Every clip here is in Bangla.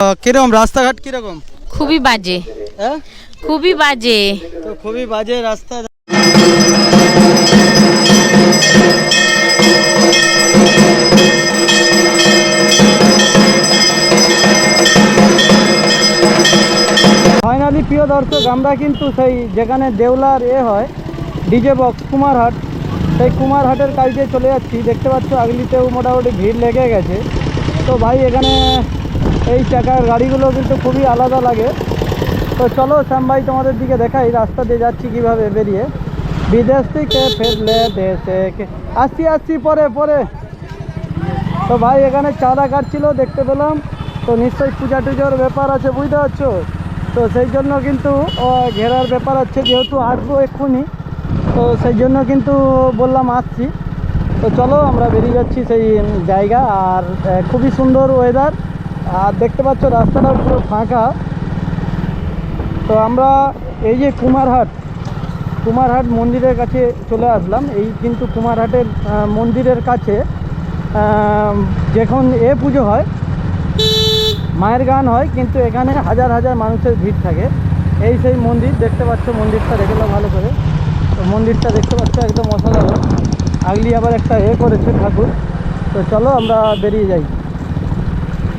কীরকম রাস্তাঘাট কীরকম? খুবই বাজে। হ্যাঁ? খুবই বাজে। তো খুবই বাজে রাস্তা। ফাইনালি প্রিয় দর্শক আমরা কিন্তু সেই যেখানে দেউলার এ হয় ডিজে বক্স কুমারহাট। সেই কুমারহাটের কাজে চলে যাচ্ছি। দেখতে পাচ্ছ আগলিতেও মোটামুটি ভিড় লেগে গেছে। তো ভাই এখানে এই চাকার গাড়িগুলো কিন্তু খুবই আলাদা লাগে। তো চলো, শ্যাম ভাই তোমাদের দিকে দেখাই, রাস্তা দিয়ে যাচ্ছি কীভাবে বেরিয়ে। বিদেশ থেকে ফেরলে দেশে আসছি আসছি, পরে পরে। তো ভাই, এখানে চাঁদা কাটছিল দেখতে পেলাম। তো নিশ্চয়ই পূজা টুজোর ব্যাপার আছে, বুঝতে পারছ? তো সেই জন্য কিন্তু ঘেরার ব্যাপার আছে, যেহেতু আসব এক্ষুনি। তো সেই জন্য কিন্তু বললাম আসছি। তো চলো, আমরা বেরিয়ে যাচ্ছি সেই জায়গা, আর খুবই সুন্দর ওয়েদার আর দেখতে পাচ্ছ রাস্তাটা পুরো ফাঁকা। তো আমরা এই যে কুমারহাট কুমারহাট মন্দিরের কাছে চলে আসলাম। এই কিন্তু কুমারহাটের মন্দিরের কাছে। যখন এ পুজো হয়, মায়ের গান হয়, কিন্তু এখানে হাজার হাজার মানুষের ভিড় থাকে। এই সেই মন্দির, দেখতে পাচ্ছ মন্দিরটা, দেখে ভালো করে। তো মন্দিরটা দেখতে পাচ্ছ একদম অসাধারণ। আগলি আবার একটা এ করেছে ঠাকুর। তো চলো আমরা বেরিয়ে যাই।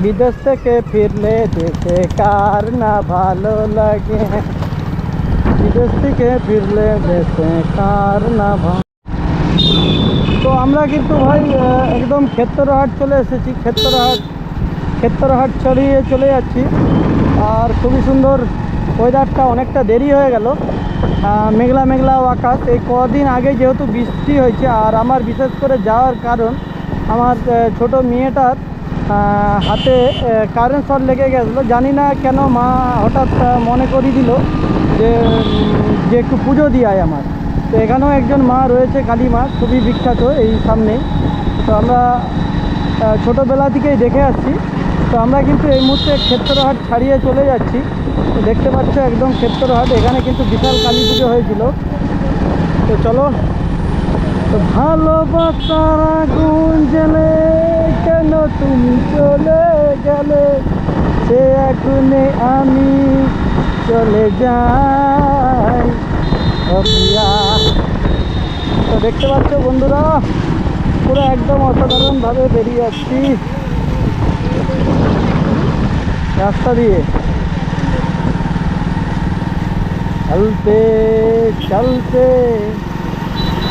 বিদেশ থেকে ফিরলে দেশে কার না ভালো লাগে? বিদেশ থেকে ফিরলে দেশে কার না ভালো তো আমরা কিন্তু ভাই একদম ক্ষেত্রহাট চলে এসেছি, ক্ষেত্রহাট ক্ষেত্রহাট ছড়িয়ে চলে যাচ্ছি। আর খুবই সুন্দর ওয়েদারটা অনেকটা দেরি হয়ে গেল। মেঘলা মেঘলা আকাশ। এই কদিন আগে যেহেতু বৃষ্টি হয়েছে, আর আমার বিশেষ করে যাওয়ার কারণ, আমার ছোট মেয়েটার হাতে কারেন্ট শট লেগে গেছিল। জানি না কেন মা হঠাৎ মনে করিয়ে দিল যে যে একটু পুজো দিয়ে আমার তো এখানেও একজন মা রয়েছে কালী মা খুবই বিখ্যাত এই সামনেই। তো আমরা ছোটোবেলা থেকেই দেখে আসছি। তো আমরা কিন্তু এই মুহূর্তে ক্ষেত্রহাট ছাড়িয়ে চলে যাচ্ছি। তো দেখতে পাচ্ছ একদম ক্ষেত্রহাট, এখানে কিন্তু বিশাল কালী পুজো হয়েছিল। তো চলো। তো ভালোবাসার আগুন জ্বলে কেন তুমি চলে গেলে সে আগুনে আমি চলে যাই ও প্রিয়া তো দেখতে পাচ্ছ বন্ধুরা পুরো একদম অসাধারণভাবে বেরিয়ে যাচ্ছি রাস্তা দিয়ে চলতে চলতে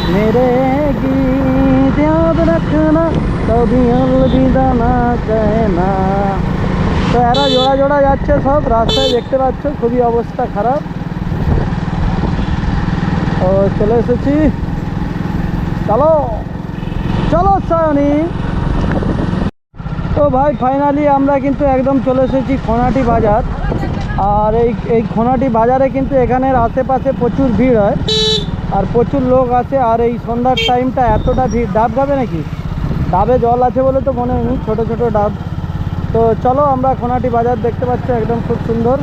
मेरे गीत याद रखना কবি অলবিদা না কয় না তো এরা জোড়া জোড়া যাচ্ছে সব রাস্তায় দেখতে পাচ্ছ খুবই অবস্থা খারাপ ও চলে এসেছি চলো চলো সায়নি তো ভাই ফাইনালি আমরা কিন্তু একদম চলে এসেছি খোনাটি বাজার আর এই এই খোনাটি বাজারে কিন্তু এখানের আশেপাশে প্রচুর ভিড় হয় আর প্রচুর লোক আছে আর এই সন্ধ্যার টাইমটা এতটা ভিড় ডাব যাবে নাকি ডাবে জল আছে বলে তো মনে হয়নি, ছোটো ছোটো ডাব। তো চলো আমরা খোনাটি বাজার দেখতে পাচ্ছ, একদম খুব সুন্দর।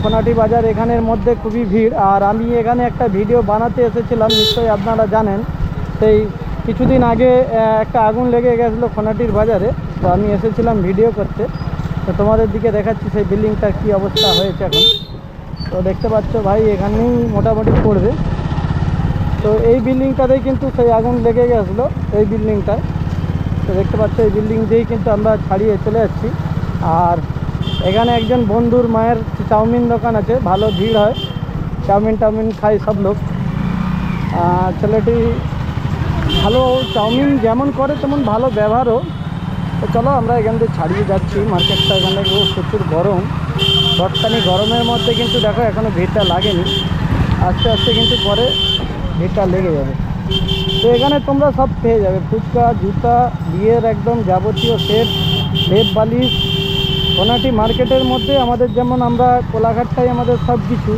খোনাটি বাজার এখানের মধ্যে খুবই ভিড়। আর আমি এখানে একটা ভিডিও বানাতে এসেছিলাম, নিশ্চয়ই আপনারা জানেন। সেই কিছুদিন আগে একটা আগুন লেগে গেছিল খোনাটির বাজারে। তো আমি এসেছিলাম ভিডিও করতে। তো তোমাদের দিকে দেখাচ্ছি সেই বিল্ডিংটার কী অবস্থা হয়েছে এখন। তো দেখতে পাচ্ছ ভাই, এখানেই মোটামুটি পড়বে। তো এই বিল্ডিংটাতেই কিন্তু সেই আগুন লেগে গেছিল, এই বিল্ডিংটায়। তো দেখতে পাচ্ছ, এই বিল্ডিং দিয়েই কিন্তু আমরা ছাড়িয়ে চলে যাচ্ছি। আর এখানে একজন বন্ধুর মায়ের চাউমিন দোকান আছে, ভালো ভিড় হয়। চাউমিন টাউমিন খাই সব লোক। ছেলেটি ভালো চাউমিন যেমন করে, তেমন ভালো ব্যবহারও। তো চলো আমরা এখান থেকে ছাড়িয়ে যাচ্ছি। মার্কেটটা এখানে প্রচুর গরম। বর্তানি গরমের মধ্যে কিন্তু দেখো এখনও ভিড়টা লাগেনি। আস্তে আস্তে কিন্তু পরে ভিড়টা লেগে যাবে। তো এখানে তোমরা সব পেয়ে যাবে। ফুচকা, জুতা, বিয়ের একদম যাবতীয় সেট, লেপ বালিশ কোনাটি মার্কেটের মধ্যে আমাদের যেমন আমরা কোলাঘাটটাই আমাদের সব কিছু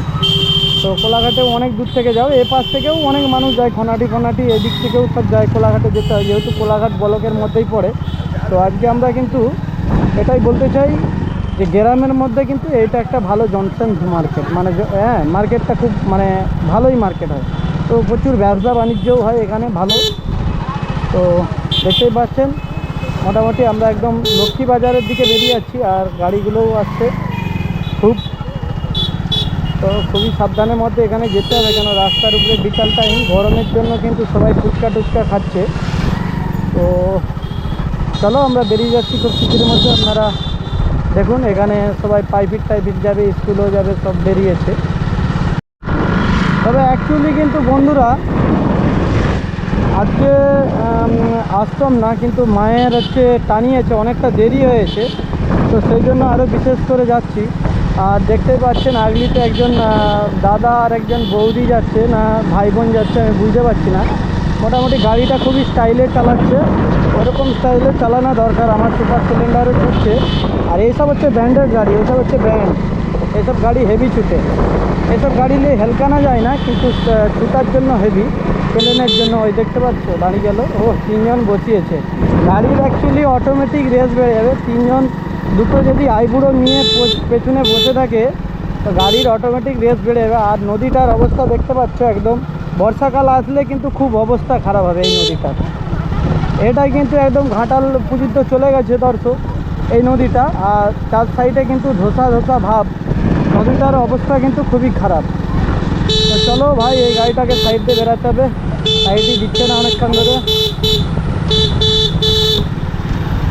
তো কোলাঘাটেও অনেক দূর থেকে যাও। এ পাশ থেকেও অনেক মানুষ যায় খনাটি খনাটি, এদিক থেকেও সব যায় কোলাঘাটে যেতে হয়, যেহেতু কোলাঘাট ব্লকের মধ্যেই পড়ে। তো আজকে আমরা কিন্তু এটাই বলতে চাই যে গ্রামের মধ্যে কিন্তু এটা একটা ভালো জনসন মার্কেট। মানে হ্যাঁ মার্কেটটা খুব মানে ভালোই মার্কেট হয়। তো প্রচুর ব্যবসা বাণিজ্যও হয় এখানে ভালো। তো দেখতেই পাচ্ছেন, মোটামুটি আমরা একদম লক্ষ্মী বাজারের দিকে বেরিয়ে যাচ্ছি আর গাড়িগুলোও আসছে। খুব তো খুবই সাবধানের মধ্যে এখানে যেতে হবে কেন? রাস্তার উপরে বিকাল টাইম, গরমের জন্য কিন্তু সবাই ফুচকা টুচকা খাচ্ছে। তো চলো আমরা বেরিয়ে যাচ্ছি খুব শীতের মধ্যে। আপনারা দেখুন, এখানে সবাই প্রাইভেট টাইভেট যাবে, স্কুলেও যাবে, সব বেরিয়েছে। তবে অ্যাকচুয়ালি কিন্তু বন্ধুরা, আজকে আসতাম না, কিন্তু মায়ের হচ্ছে টানিয়েছে, অনেকটা দেরি হয়েছে। তো সেই জন্য আরও বিশেষ করে যাচ্ছি। আর দেখতে পাচ্ছেন আগলিতে একজন দাদা আর একজন বৌদি যাচ্ছে না ভাই বোন যাচ্ছে, আমি বুঝতে পারছি না। মোটামুটি গাড়িটা খুবই স্টাইলে চালাচ্ছে। ওরকম স্টাইলে চালানো দরকার, আমার সুপার সিলিন্ডারও ছুটছে আর এইসব হচ্ছে ব্র্যান্ডেড গাড়ি, এইসব হচ্ছে ব্র্যান্ড। এইসব গাড়ি হেভি ছুটে। এসব গাড়ি নিয়ে হেলকানো যায় না? কিন্তু ছুটার জন্য হেভি প্লেনের জন্য ওই দেখতে পাচ্ছ, দাঁড়িয়ে গেল। ও, তিনজন বসিয়েছে। গাড়ির অ্যাকচুয়ালি অটোমেটিক রেস বেড়ে যাবে। তিনজন, দুটো যদি আইবুড়ো নিয়ে পেছনে বসে থাকে, তো গাড়ির অটোমেটিক রেস বেড়ে যাবে। আর নদীটার অবস্থা দেখতে পাচ্ছ একদম। বর্ষাকাল আসলে কিন্তু খুব অবস্থা খারাপ হবে এই নদীটার এটাই কিন্তু একদম ঘাটাল পর্যন্ত চলে গেছে দর্শক, এই নদীটা। আর চার সাইডে কিন্তু ধোসা ধোসা ভাব। নদীটার অবস্থা কিন্তু খুবই খারাপ। তো চলো ভাই, এই গাড়িটাকে সাইড দিয়ে বেরাতে হবে। সাইডই দিচ্ছে না অনেকক্ষণ ধরে।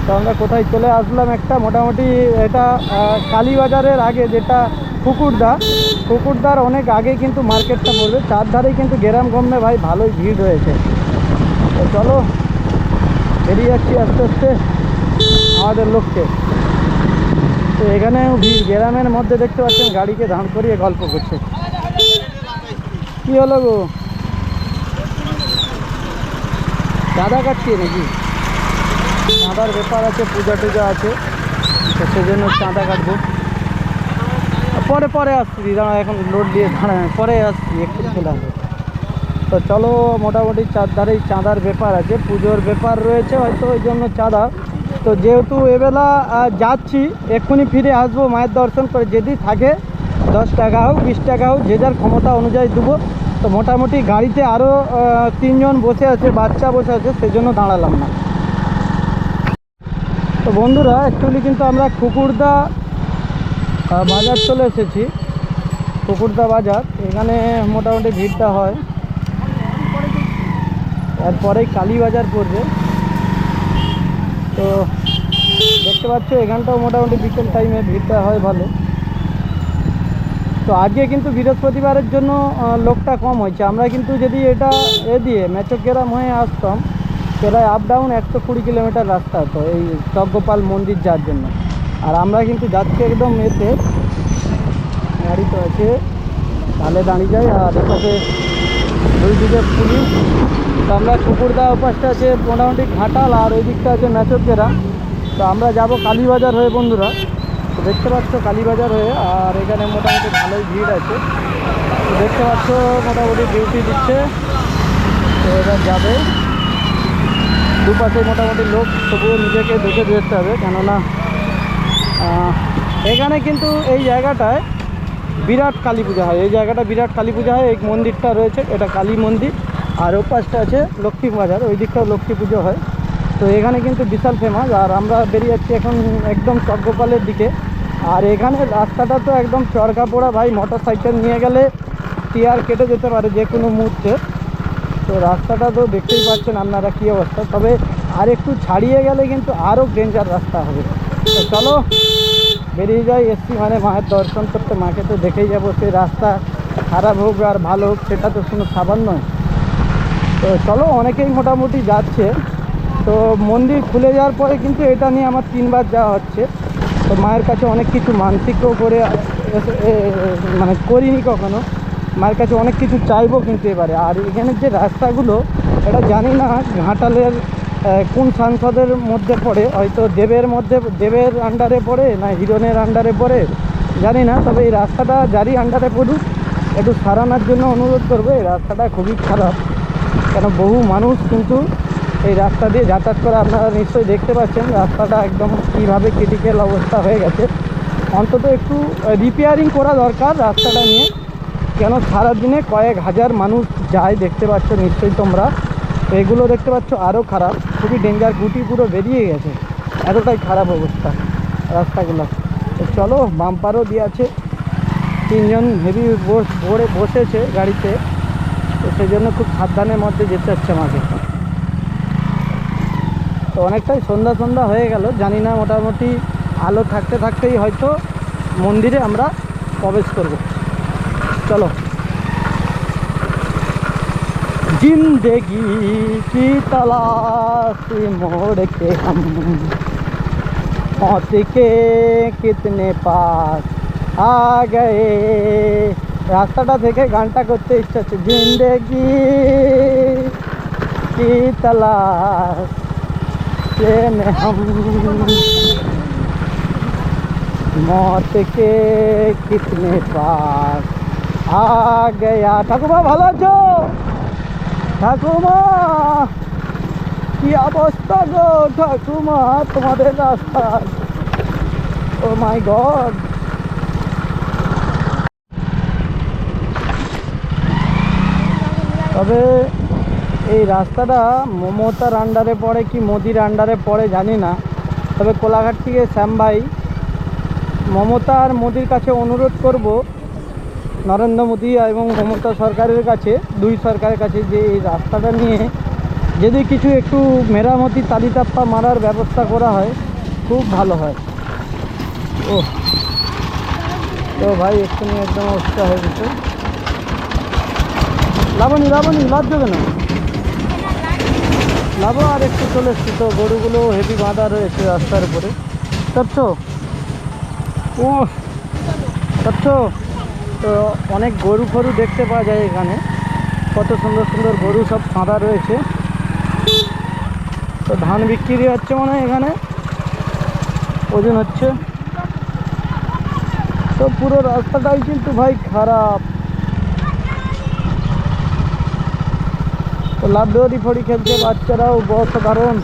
তো আমরা কোথায় চলে আসলাম একটা মোটামুটি এটা কালীবাজারের আগে যেটা কুকুরদা। কুকুরদার অনেক আগে কিন্তু মার্কেটটা পড়বে চার ধারেই কিন্তু গ্রাম গম্যে ভাই ভালোই ভিড় রয়েছে। তো চলো, বেরিয়ে যাচ্ছি আস্তে আস্তে আমাদের লক্ষ্যে। তো এখানেও ভিড়, গ্রামের মধ্যে দেখতে পাচ্ছেন গাড়িকে দাঁড় করিয়ে গল্প করছে। কি হলো গো? চাঁদা কাটছি নাকি? চাঁদার ব্যাপার আছে, পূজা টুজা আছে, তো সেজন্য চাঁদা কাটবো। পরে পরে আসছি দাঁড়া এখন লোড দিয়ে দাঁড়ায়। পরে আসছি, একটু চলে আসব তো চলো, মোটামুটি চারধারেই চাঁদার ব্যাপার আছে, পুজোর ব্যাপার রয়েছে হয়তো, ওই জন্য চাঁদা। তো যেহেতু এবেলা যাচ্ছি, এক্ষুনি ফিরে আসব, মায়ের দর্শন করে যদি থাকে, দশ টাকা হোক, বিশ টাকা হোক, যে যার ক্ষমতা অনুযায়ী দেবো। তো মোটামুটি গাড়িতে আরও তিনজন বসে আছে, বাচ্চা বসে আছে সেই জন্য দাঁড়ালাম না। তো বন্ধুরা অ্যাকচুয়ালি কিন্তু আমরা কুকুরদা বাজার চলে এসেছি, কুকুরদা বাজার। এখানে মোটামুটি ভিড়টা হয়। এরপরেই কালীবাজার পড়বে। তো দেখতে পাচ্ছ, এখানটাও মোটামুটি বিকেল টাইমে ভিড়টা হয় ভালো। তো আজকে কিন্তু বৃহস্পতিবারের জন্য লোকটা কম হয়েছে। আমরা কিন্তু যদি এটা এ দিয়ে মেচকেরাম হয়ে আসতাম প্রায় আপ ডাউন একশো কুড়ি কিলোমিটার রাস্তা তো, এই যজ্ঞপাল মন্দির যাওয়ার জন্য। আর আমরা কিন্তু যাচ্ছি একদম এতে। গাড়ি তো আছে, তাহলে দাঁড়িয়ে যাই, আর এপাশে দুই দিকে পুলিশ আমরা কুকুরদা ওপাশটা আছে মোটামুটি ঘাটাল আর ওই দিকটা আছে মেচকেরা তো আমরা যাব কালীবাজার হয়ে বন্ধুরা। তো দেখতে পাচ্ছ কালীবাজার হয়ে, আর এখানে মোটামুটি ভালোই ভিড় আছে। তো দেখতে পাচ্ছ মোটামুটি ডিউটি দিচ্ছে। তো এবার যাবে। দুপাশে মোটামুটি লোক, তবুও নিজেকে দেখে দেখতে হবে। কেননা এখানে কিন্তু এই জায়গাটায় বিরাট কালী পূজা হয়। এই জায়গাটা বিরাট কালী পূজা হয়, এই মন্দিরটা রয়েছে, এটা কালী মন্দির। আর ও পাশটা আছে লক্ষ্মী বাজার, ওই দিকটাও লক্ষ্মী পুজো হয়। তো এখানে কিন্তু বিশাল ফেমাস আর আমরা বেরিয়ে যাচ্ছি এখন একদম চক্রপালের দিকে। আর এখানে রাস্তাটা তো একদম চরকা পোড়া ভাই মোটর সাইকেল নিয়ে গেলে টিয়ার কেটে যেতে পারে যে কোনো মুহূর্তে। তো রাস্তাটা তো দেখতেই পাচ্ছেন আপনারা কী অবস্থা। তবে আর একটু ছাড়িয়ে গেলে কিন্তু আরও ডেঞ্জার রাস্তা হবে। তো চলো বেরিয়ে যাই, এসছি মানে মায়ের দর্শন করতে। মাকে তো দেখেই যাব সেই রাস্তা খারাপ হোক আর ভালো হোক, সেটা তো কোনো সাবান নয়। তো চলো, অনেকেই মোটামুটি যাচ্ছে। তো মন্দির খুলে যাওয়ার পরে কিন্তু এটা নিয়ে আমার তিনবার যাওয়া হচ্ছে। তো মায়ের কাছে অনেক কিছু মানসিকও করে মানে করিনি কখনো। মায়ের কাছে অনেক কিছু চাইব কিন্তু এবারে। আর এখানের যে রাস্তাগুলো, এটা জানি না, ঘাটালের কোন সাংসদের মধ্যে পড়ে? হয়তো দেবের মধ্যে, দেবের আন্ডারে পড়ে না হিরণের আন্ডারে পড়ে? জানি না, তবে এই রাস্তাটা যারই আন্ডারে পড়ুক, একটু সারানোর জন্য অনুরোধ করব, এই রাস্তাটা খুবই খারাপ। কেন, বহু মানুষ কিন্তু এই রাস্তা দিয়ে যাতায়াত করে, আপনারা নিশ্চয়ই দেখতে পাচ্ছেন, রাস্তাটা একদম কীভাবে ক্রিটিক্যাল অবস্থা হয়ে গেছে। অন্তত একটু রিপেয়ারিং করা দরকার রাস্তাটা নিয়ে। কেন, সারাদিনে কয়েক হাজার মানুষ যায়, দেখতে পাচ্ছ নিশ্চয়ই তোমরা। এগুলো দেখতে পাচ্ছ আরও খারাপ। খুবই ডেঞ্জার গুটি পুরো বেরিয়ে গেছে। এতটাই খারাপ অবস্থা রাস্তাগুলো। তো চলো বাম্পারও দিয়ে আছে। তিনজন হেভি ভরে বসেছে গাড়িতে। তো সেই জন্য খুব সাবধানের মধ্যে যেতে হচ্ছে আমাকে। তো অনেকটাই সন্ধ্যা সন্ধ্যা হয়ে গেল। জানি না, মোটামুটি আলো থাকতে থাকতেই হয়তো মন্দিরে আমরা প্রবেশ করব। চলো। जिंदगी की तलाश मोड़ के हम मौत के कितने पास आ गए রাস্তাটা থেকে গানটা করতে ইচ্ছা হচ্ছে জিন্দেগি কি তলাশ से में हम मौत के कितने पास आ गया ঠাকুমা ভালো আছো ঠাকুমা, কি অবস্থা গো ঠাকুমা? তোমাদের রাস্তা ও মাই গড। তবে এই রাস্তাটা মমতার আন্ডারে পড়ে কি মোদির আন্ডারে পড়ে জানি না। তবে কোলাঘাট থেকে শ্যাম ভাই মমতা আর মোদির কাছে অনুরোধ করব নরেন্দ্র মোদী এবং মমতা সরকারের কাছে, দুই সরকারের কাছে যে এই রাস্তাটা নিয়ে যদি কিছু একটু মেরামতি তালিতাপ্পা মারার ব্যবস্থা করা হয়, খুব ভালো হয়। ও তো ভাই, এক্ষুনি একদম অবস্থা হয়ে গেছে। লাবণী লাবণী লাভ দেবে না লাভো আর একটু চলে এসছি তো, গরুগুলো হেভি বাঁধা রয়েছে রাস্তার উপরে। চাচ্ছো ও চাচ্ছো তো অনেক গরু ফরু দেখতে পাওয়া যায় এখানে। কত সুন্দর সুন্দর গরু সব বাঁধা রয়েছে। তো ধান বিক্রি হচ্ছে মনে হয় এখানে। ওজন হচ্ছে। তো পুরো রাস্তাটাই কিন্তু ভাই খারাপ। তো লাভ ফড়ি খেলছে বাচ্চারাও, অসাধারণ।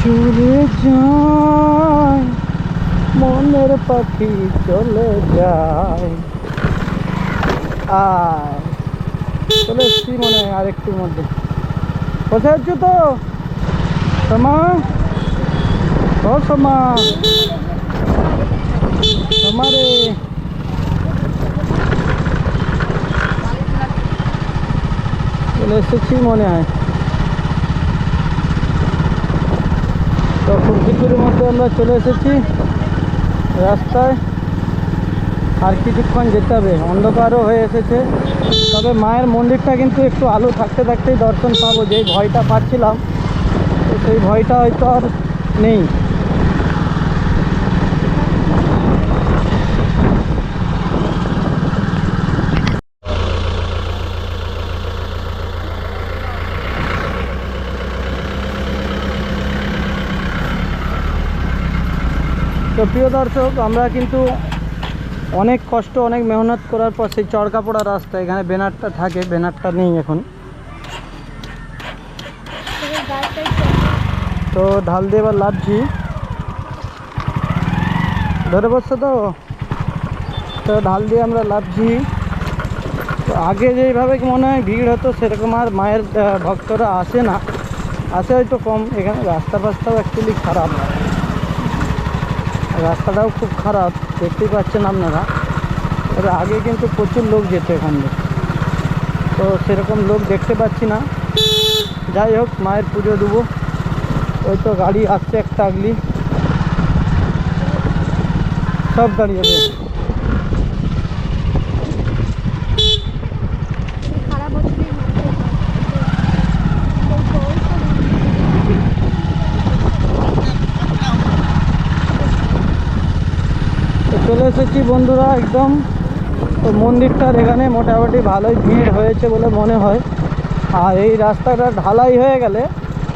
চলে যায়। মনের পাখি চলে যায়। আয়। চলে এসছি মনে হয় আর একটুর মধ্যে। কোথায় আছো তো? সমা? ও সমা। সমা রে। চলে এসেছি মনে হয়। তো খুব মধ্যে আমরা চলে এসেছি। রাস্তায় আর কিছুক্ষণ যেতে হবে। অন্ধকারও হয়ে এসেছে। তবে মায়ের মন্দিরটা কিন্তু একটু আলো থাকতে থাকতেই দর্শন পাবো। যেই ভয়টা পাচ্ছিলাম, তো সেই ভয়টা হয়তো আর নেই। তো প্রিয় দর্শক, আমরা কিন্তু অনেক কষ্ট, অনেক মেহনত করার পর সেই চড়কা পড়া রাস্তা, এখানে ব্যানারটা থাকে, ব্যানারটা নেই এখন। তো ঢাল দিয়ে এবার লাভছি ধরে বসছে তো? তো ঢাল দিয়ে আমরা লাভছি তো আগে যেইভাবে মনে হয় ভিড় হতো, সেরকম আর মায়ের ভক্তরা আসে না। আসে হয়তো কম, এখানে রাস্তা ফাস্তাও অ্যাকচুয়ালি খারাপ। রাস্তাটাও খুব খারাপ, দেখতেই পাচ্ছেন আপনারা। তবে আগে কিন্তু প্রচুর লোক যেত এখান দিয়ে। তো সেরকম লোক দেখতে পাচ্ছি না। যাই হোক, মায়ের পুজো দেবো। ওই তো গাড়ি আসছে একটা আগলি। সব দাঁড়িয়ে আছে চলে এসেছি বন্ধুরা একদম। তো মন্দিরটার এখানে মোটামুটি ভালোই ভিড় হয়েছে বলে মনে হয়। আর এই রাস্তাটা ঢালাই হয়ে গেলে,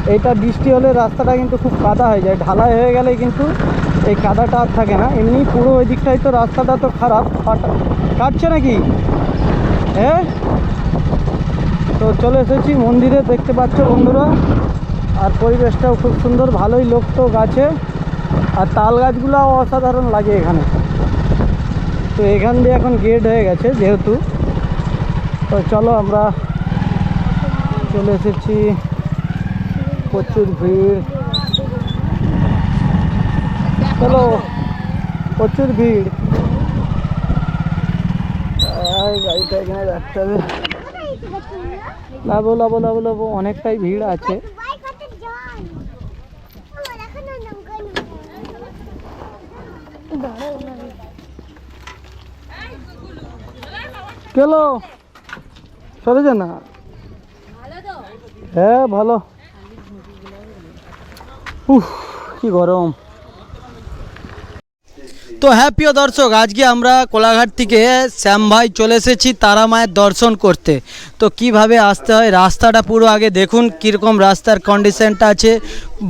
এইটা বৃষ্টি হলে রাস্তাটা কিন্তু খুব কাদা হয়ে যায়। ঢালাই হয়ে গেলে কিন্তু এই কাদাটা আর থাকে না। এমনি পুরো ওই দিকটাই তো রাস্তাটা তো খারাপ। কাটা- কাটছে নাকি? হ্যাঁ তো চলে এসেছি মন্দিরে, দেখতে পাচ্ছ বন্ধুরা। আর পরিবেশটাও খুব সুন্দর। ভালোই লোক তো গাছে। আর তাল গাছগুলোও অসাধারণ লাগে এখানে। তো এখান দিয়ে এখন গেট হয়ে গেছে যেহেতু। তো চলো আমরা চলে এসেছি। প্রচুর ভিড়। চলো, প্রচুর ভিড়। গাড়িটা এখানে রাখতে হবে। অনেকটাই ভিড় আছে। কেলো? সরে যা না। হ্যাঁ ভালো। উফ, কি গরম। তো হ্যাঁ প্রিয় দর্শক, আজকে আমরা কোলাঘাট থেকে শ্যাম ভাই চলে এসেছি তারা মায়ের দর্শন করতে। তো কীভাবে আসতে হয়, রাস্তাটা পুরো আগে দেখুন, কীরকম রাস্তার কন্ডিশনটা আছে,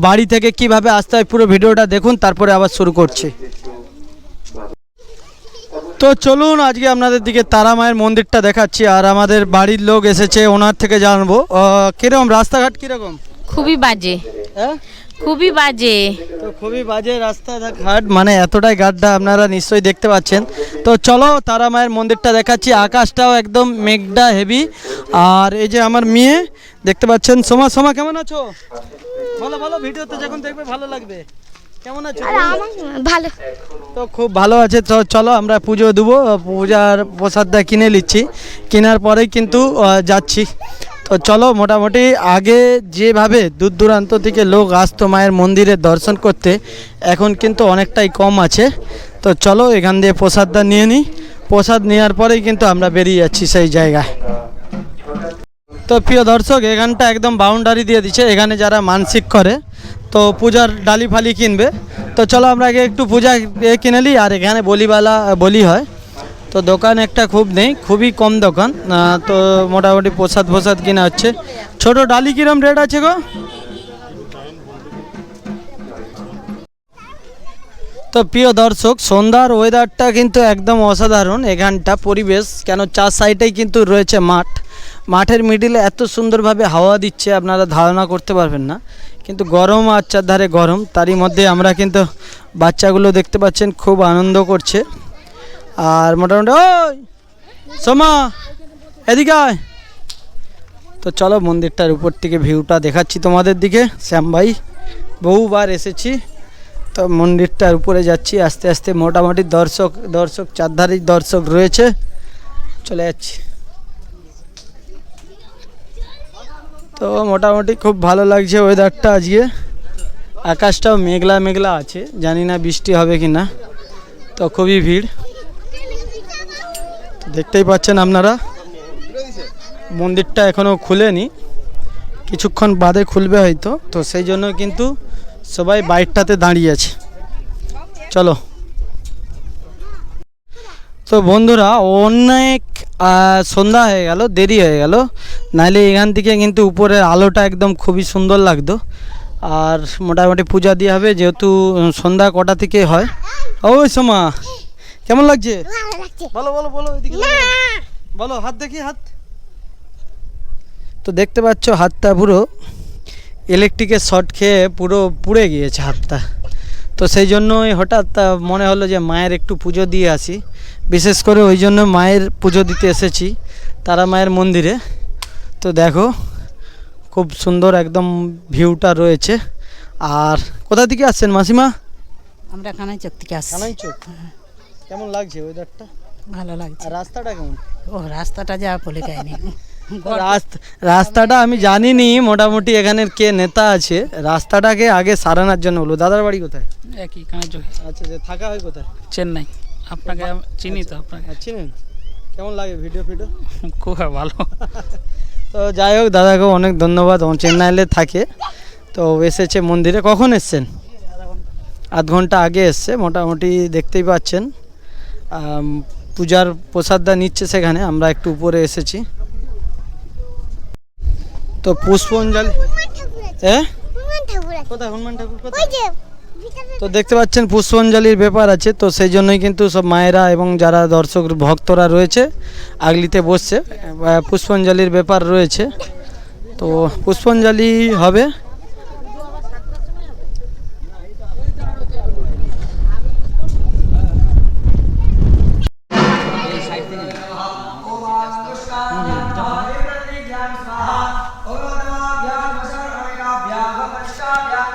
বাড়ি থেকে কীভাবে আসতে হয়, পুরো ভিডিওটা দেখুন, তারপরে আবার শুরু করছি। তো চলুন আজকে আপনাদের দিকে তারা মায়ের মন্দিরটা দেখাচ্ছি আর আমাদের বাড়ির লোক এসেছে ওনার থেকে জানব। কীরকম রাস্তাঘাট কীরকম? খুবই বাজে। হ্যাঁ? খুবই বাজে। তো খুবই বাজে রাস্তাঘাট মানে এতটাই গাড্ডা আপনারা নিশ্চয়ই দেখতে পাচ্ছেন। তো চলো তারা মায়ের মন্দিরটা দেখাচ্ছি আকাশটাও একদম মেঘটা হেভি। আর এই যে আমার মেয়ে দেখতে পাচ্ছেন সোমা সোমা কেমন আছো? ভালো ভালো ভিডিওতে যখন দেখবে ভালো লাগবে। কেমন আছো? ভালো। তো খুব ভালো আছে তো চলো আমরা পুজো দেবো পূজার প্রসাদটা কিনে নিচ্ছি। কেনার পরেই কিন্তু যাচ্ছি। তো চলো মোটামুটি আগে যেভাবে দূর দূরান্ত থেকে লোক আসতো মায়ের মন্দিরে দর্শন করতে এখন কিন্তু অনেকটাই কম আছে। তো চলো এখান দিয়ে প্রসাদটা নিয়ে নিই। প্রসাদ নেওয়ার পরেই কিন্তু আমরা বেরিয়ে যাচ্ছি সেই জায়গায়। তো প্রিয় দর্শক এখানটা একদম বাউন্ডারি দিয়ে দিচ্ছে। এখানে যারা মানসিক করে তো পূজার ডালি ফালি কিনবে। তো চলো আমরা আগে একটু পূজা কিনে নিই আর এখানে বলিবালা বলি হয়। তো দোকান একটা খুব নেই, খুবই কম দোকান। তো মোটামুটি প্রসাদ ফোসাদ কিনা হচ্ছে। ছোট ডালি কিরম রেট আছে গো? তো প্রিয় দর্শক, সন্ধ্যার ওয়েদারটা কিন্তু একদম অসাধারণ। এখানটা পরিবেশ, কেন চার সাইডেই কিন্তু রয়েছে মাঠ। মাঠের মিডিলে এত সুন্দরভাবে হাওয়া দিচ্ছে, আপনারা ধারণা করতে পারবেন না। কিন্তু গরম আর চারধারে গরম, তারই মধ্যে আমরা কিন্তু বাচ্চাগুলো দেখতে পাচ্ছেন, খুব আনন্দ করছে। আর মোটামুটি, ওই, সোমা, এদিকে তো চলো মন্দিরটার উপর থেকে ভিউটা দেখাচ্ছি তোমাদের দিকে। শ্যাম ভাই, বহুবার এসেছি। তো মন্দিরটার উপরে যাচ্ছি, আস্তে আস্তে মোটামুটি দর্শক দর্শক চারধারে দর্শক রয়েছে। চলে যাচ্ছি। তো মোটামুটি খুব ভালো লাগছে ওয়েদারটা আজকে। আকাশটাও মেঘলা মেঘলা আছে, জানি না বৃষ্টি হবে কি না তো খুবই ভিড়। দেখতেই পাচ্ছেন আপনারা, মন্দিরটা এখনও খুলেনি। কিছুক্ষণ বাদে খুলবে হয়তো, তো সেই জন্য কিন্তু সবাই বাইকটাতে দাঁড়িয়ে আছে। চলো। তো বন্ধুরা, অনেক সন্ধ্যা হয়ে গেল দেরি হয়ে গেল। নাহলে এখান থেকে কিন্তু উপরের আলোটা একদম খুবই সুন্দর লাগতো। আর মোটামুটি পূজা দিয়ে হবে যেহেতু সন্ধ্যা কটা থেকে হয়। ওই সোমা কেমন লাগছে? বলো বলো বলো বলো হাত দেখি হাত। তো দেখতে পাচ্ছ হাতটা পুরো ইলেকট্রিকের শর্ট খেয়ে পুরো পুড়ে গিয়েছে হাতটা। তো সেই জন্যই হঠাৎ মনে হলো যে মায়ের একটু পুজো দিয়ে আসি। বিশেষ করে ওই জন্য মায়ের পুজো দিতে এসেছি তারা মায়ের মন্দিরে। তো দেখো খুব সুন্দর একদম ভিউটা রয়েছে। আর কোথা থেকে আসছেন মাসিমা? আমরা কানাই চক থেকে আসছি। কানাই চোখ কেমন লাগছে ওয়েদারটা ভালো লাগছে। রাস্তাটা কেমন? ও রাস্তাটা যা বলে যায়নি রাস্তাটা আমি জানিনি মোটামুটি এখানের কে নেতা আছে। রাস্তাটাকে আগে সারানোর জন্য বলব দাদার বাড়ি কোথায়? একই আচ্ছা যে থাকা হয় কোথায়? চেন্নাই। আপনাকে আমি চিনি তো আপনাকে। আর চিনেন কেমন লাগে ভিডিও ফিডিও খুব ভালো। তো যাই হোক দাদাকে অনেক ধন্যবাদ। ও চেন্নাইলে থাকে। তো এসেছে মন্দিরে। কখন এসছেন? আধ ঘণ্টা আগে এসছে মোটামুটি দেখতেই পাচ্ছেন। পূজার প্রসাদটা নিচ্ছে সেখানে। আমরা একটু উপরে এসেছি। তো পুষ্পঞ্জলি হ্যাঁ? হনুমান ঠাকুর আছে। কোথায় হনুমান ঠাকুর? কোথায়? তো দেখতে পাচ্ছেন পুষ্পাঞ্জলির ব্যাপার আছে তো সেই জন্যই কিন্তু সব মায়েরা এবং যারা দর্শক ভক্তরা রয়েছে আগলিতে বসছে। পুষ্পাঞ্জলির ব্যাপার রয়েছে। তো পুষ্পাঞ্জলি হবে। নাম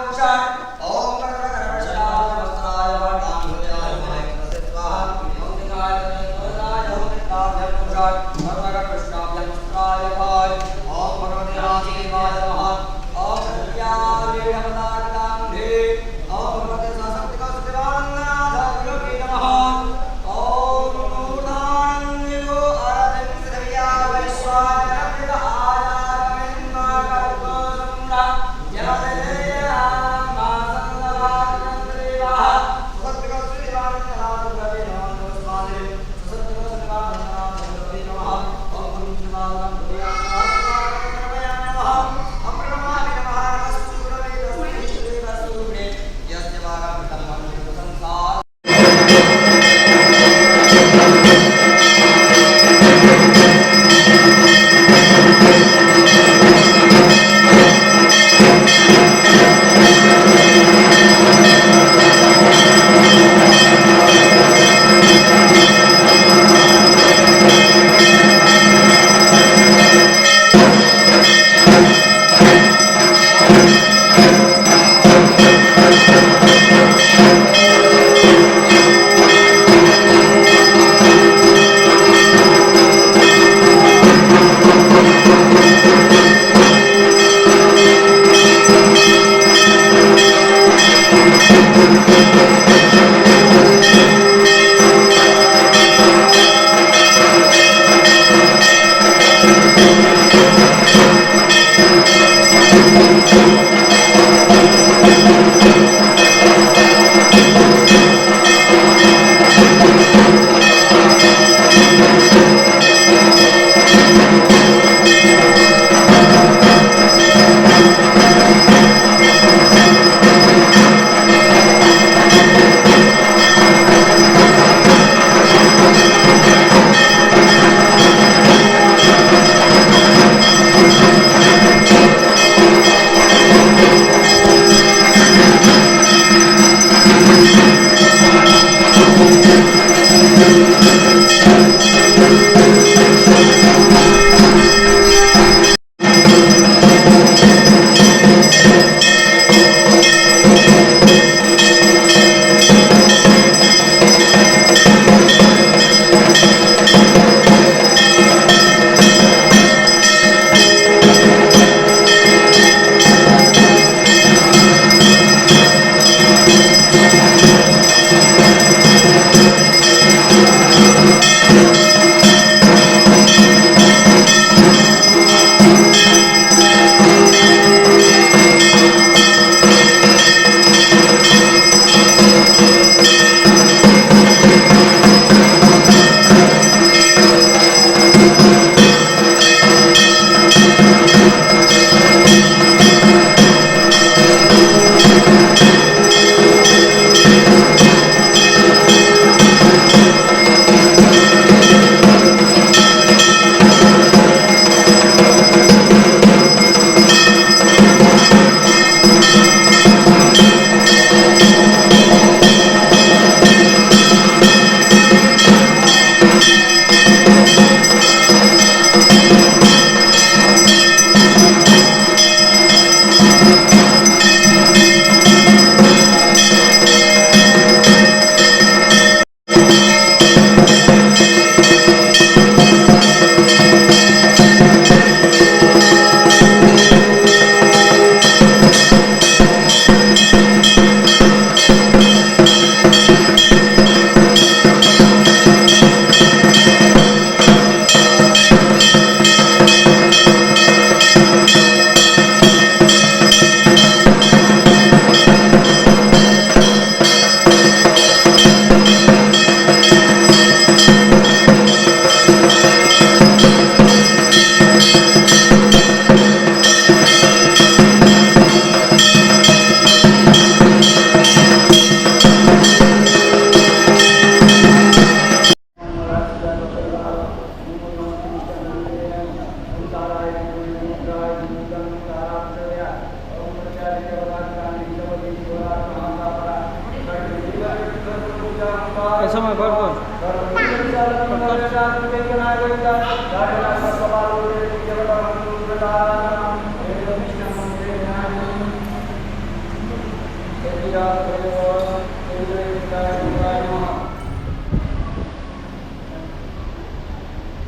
এ সময় ঘর ঘর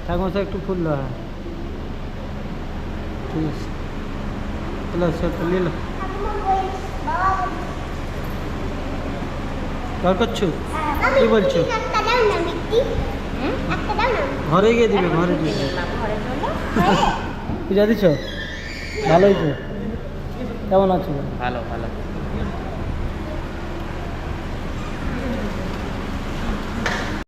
ঠাকুর একটু ফুল দেওয়া ঠিক আছে চলো সে নিল ঘর করছ কি বলছো? দাও না ঘরে গিয়ে দিবে ঘরে গিয়ে পূজা দিছ? ভালোই তো। কেমন আছো? ভালো ভালো।